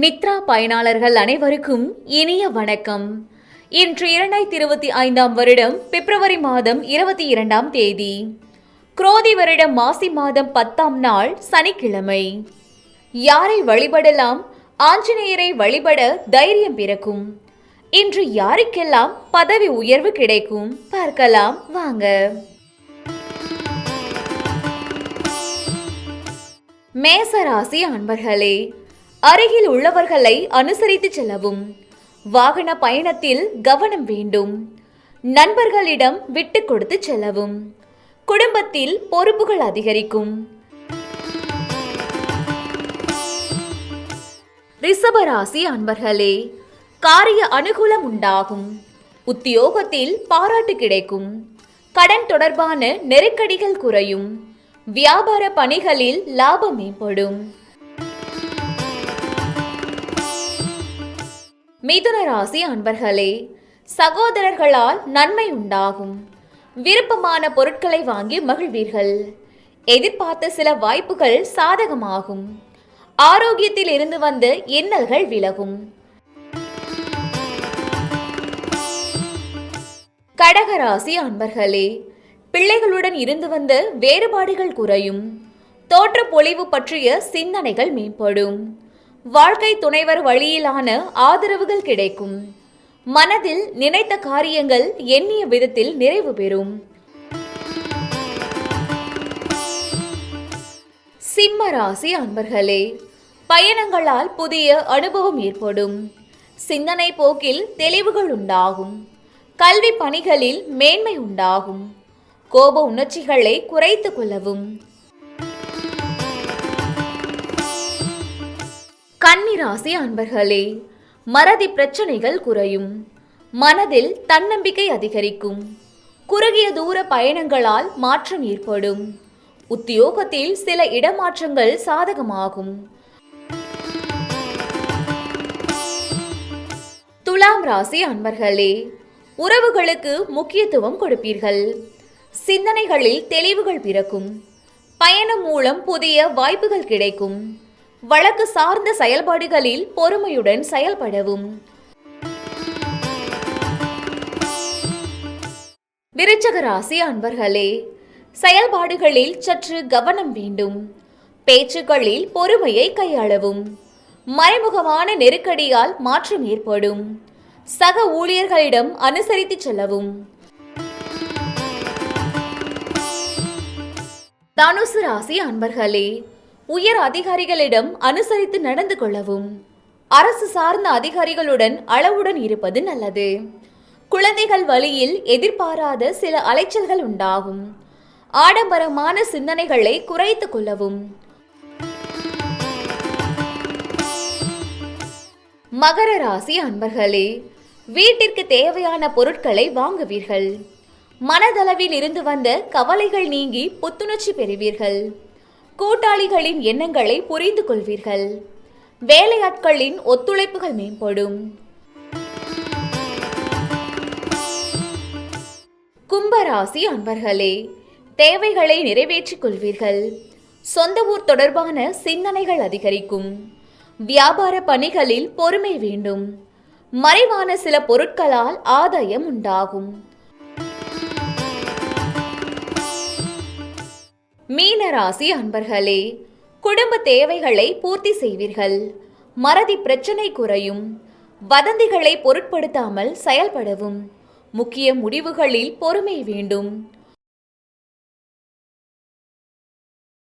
நித்ரா பயனாளர்கள் அனைவருக்கும் இனிய வணக்கம். இன்று இரண்டாயிரத்தி இருபத்தி ஐந்தாம் வருடம் பிப்ரவரி மாதம் இருபத்தி இரண்டாம் தேதி. குரோதி வருடம் மாசி மாதம் பத்தாம் நாள் சனிக்கிழமை. யாரை வழிபடலாம்? ஆஞ்சநேயரை வழிபட தைரியம் பிறக்கும். இன்று யாருக்கெல்லாம் பதவி உயர்வு கிடைக்கும்? பார்க்கலாம் வாங்க. மேசராசி அன்பர்களே அருகில் உள்ளவர்களை அனுசரித்து செல்லவும். வாகன பயணத்தில் கவனம் வேண்டும். நண்பர்களிடம் விட்டு கொடுத்து செல்லவும். குடும்பத்தில் பொறுப்புகள் அதிகரிக்கும். ரிஷபராசி அன்பர்களே காரிய அனுகூலம் உண்டாகும். உத்தியோகத்தில் பாராட்டு கிடைக்கும். கடன் தொடர்பான நெருக்கடிகள் குறையும். வியாபார பணிகளில் லாபம் மேம்படும். மிதுன ராசி அன்பர்களே சகோதரர்களால் நன்மை உண்டாகும். விருப்பமான பொருட்களை வாங்கி மகிழ்வீர்கள். எதிர்பார்த்த சில வாய்ப்புகள் சாதகமாகும். ஆரோக்கியத்தில் இருந்து வந்த இன்னல்கள் விலகும். கடகராசி அன்பர்களே பிள்ளைகளுடன் இருந்து வந்த வேறுபாடுகள் குறையும். தோற்ற பொழிவு பற்றிய சிந்தனைகள் மேம்படும். வாழ்க்கை துணைவர் வழியிலான ஆதரவுகள் கிடைக்கும். மனதில் நினைத்த காரியங்கள் எண்ணிய விதத்தில் நிறைவு பெறும். சிம்ம ராசி அன்பர்களே பயணங்களால் புதிய அனுபவம் ஏற்படும். சிந்தனை போக்கில் தெளிவுகள் உண்டாகும். கல்வி பணிகளில் மேன்மை உண்டாகும். கோப உணர்ச்சிகளை குறைத்துக் கொள்ளவும். கன்னிராசி அன்பர்களே மறதி பிரச்சனைகள் குறையும். மனதில் தன்னம்பிக்கை அதிகரிக்கும். குறுகிய தூர பயணங்களால் மாற்றம் ஏற்படும். உத்தியோகத்தில் சில இடமாற்றங்கள் சாதகமாகும். துலாம் ராசி அன்பர்களே உறவுகளுக்கு முக்கியத்துவம் கொடுப்பீர்கள். சிந்தனைகளில் தெளிவுகள் பிறக்கும். பயணம் மூலம் புதிய வாய்ப்புகள் கிடைக்கும். வழக்கு சார்ந்த செயல்பாடுகளில் பொறுமையுடன் செயல்படவும். விருச்சக ராசி அன்பர்களே செயல்பாடுகளில் சற்று கவனம் வேண்டும். பேச்சுக்களில் பொறுமையை கையாளவும். மறைமுகமான நெருக்கடியால் மாற்றம் ஏற்படும். சக ஊழியர்களிடம் அனுசரித்து செல்லவும். தனுசு ராசி அன்பர்களே உயர் அதிகாரிகளிடம் அனுசரித்து நடந்து கொள்ளவும். அரசு சார்ந்த அதிகாரிகளுடன் அளவுடன் இருப்பது நல்லது. குழந்தைகள் வழியில் எதிர்பாராத சில அலைச்சல்கள் உண்டாகும். ஆடம்பரமான சிந்தனைகளை குறைத்துக் கொள்ளவும். மகர ராசி அன்பர்களே வீட்டிற்கு தேவையான பொருட்களை வாங்குவீர்கள். மனதளவில் இருந்து வந்த கவலைகள் நீங்கி புத்துணர்ச்சி பெறுவீர்கள். கூட்டாளிகளின் எண்ணங்களை புரிந்து கொள்வீர்கள். வேலையாட்களின் ஒத்துழைப்புகள் மேம்படும். கும்பராசி அன்பர்களே தேவைகளை நிறைவேற்றிக் கொள்வீர்கள். சொந்த ஊர் தொடர்பான சிந்தனைகள் அதிகரிக்கும். வியாபார பணிகளில் பொறுமை வேண்டும். மறைவான சில பொருட்களால் ஆதாயம் உண்டாகும். மீனராசி அன்பர்களே குடும்ப தேவைகளை பூர்த்தி செய்வீர்கள். மறதி பிரச்சனை குறையும். வதந்திகளை பொருட்படுத்தாமல் செயல்படவும். முக்கிய முடிவுகளில் பொறுமை வேண்டும்.